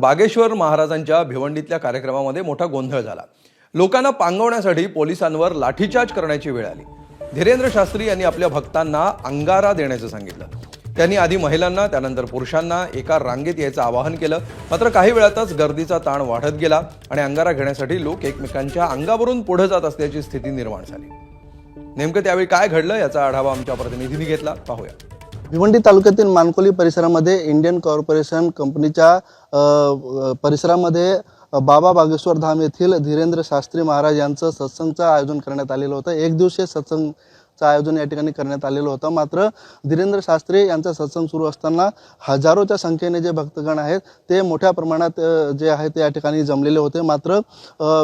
बागेश्वर महाराजांच्या भिवंडीतल्या कार्यक्रमामध्ये मोठा गोंधळ झाला. लोकांना पांगवण्यासाठी पोलिसांवर लाठीचार्ज करण्याची वेळ आली. धीरेंद्र शास्त्री यांनी आपल्या भक्तांना अंगारा देण्याचं सांगितलं. त्यांनी आधी महिलांना त्यानंतर पुरुषांना एका रांगेत यायचं आवाहन केलं. मात्र काही वेळातच गर्दीचा ताण वाढत गेला आणि अंगारा घेण्यासाठी लोक एकमेकांच्या अंगावरून पुढे जात असल्याची स्थिती निर्माण झाली. नेमकं त्यावेळी काय घडलं याचा आढावा आमच्या प्रतिनिधींनी घेतला. पाहूया. भिवंडी तालुक्यातील मानकोली परिसरामध्ये इंडियन कॉर्पोरेशन कंपनीच्या परिसरामध्ये बाबा बागेश्वर धाम येथील धीरेंद्र शास्त्री महाराज यांचं सत्संगचं आयोजन करण्यात आलेलं होतं. एक दिवसीय चं आयोजन या ठिकाणी करण्यात आलेलं होतं. मात्र धीरेंद्र शास्त्री यांचा सत्संग सुरू असताना हजारोच्या संख्येने जे भक्तगण आहेत ते मोठ्या प्रमाणात जे आहे ते या ठिकाणी जमलेले होते. मात्र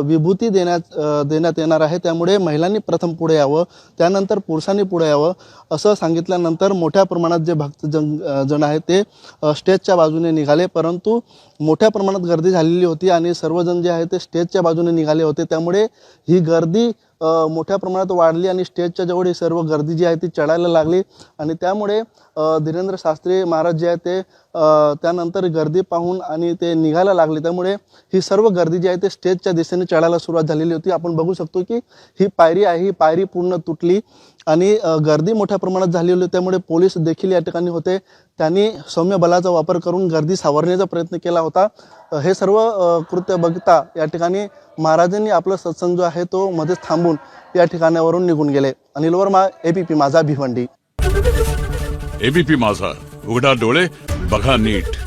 विभूती देण्यात देण्यात येणार आहे. त्यामुळे महिलांनी प्रथम पुढे यावं त्यानंतर पुरुषांनी पुढे यावं असं सांगितल्यानंतर मोठ्या प्रमाणात जे भक्तजन जन जण आहेत ते स्टेजच्या बाजूने निघाले. परंतु मोठ्या प्रमाणात गर्दी झालेली होती आणि सर्वजण जे आहे ते स्टेजच्या बाजूने निघाले होते. त्यामुळे ही गर्दी मोठ्या प्रमाणात वाढली आणि स्टेजच्या जवळ ही सर्व गर्दी जी आहे ती चढायला लागली. आणि त्यामुळे धीरेंद्र शास्त्री महाराज जे आहे ते त्यानंतर गर्दी पाहून आणि ते निघायला लागले. त्यामुळे ही सर्व गर्दी जी आहे ते स्टेजच्या दिशेने चढायला सुरुवात झालेली होती. आपण बघू शकतो की ही पायरी आहे ही पायरी पूर्ण तुटली आणि गर्दी मोठ्या प्रमाणात झालेली होती. त्यामुळे पोलीस देखील या ठिकाणी होते. त्यांनी सौम्य बलाचा वापर करून गर्दी सावरण्याचा प्रयत्न केला होता. हे सर्व कृत्य बघता या ठिकाणी महाराजांनी आपला सत्संग जो आहे तो मध्येच थांबून या ठिकाणावरून निघून गेले. अनिल वर्मा एबीपी माझा भिवंडी. एबीपी माझा. उघडा डोळे बघा नीट.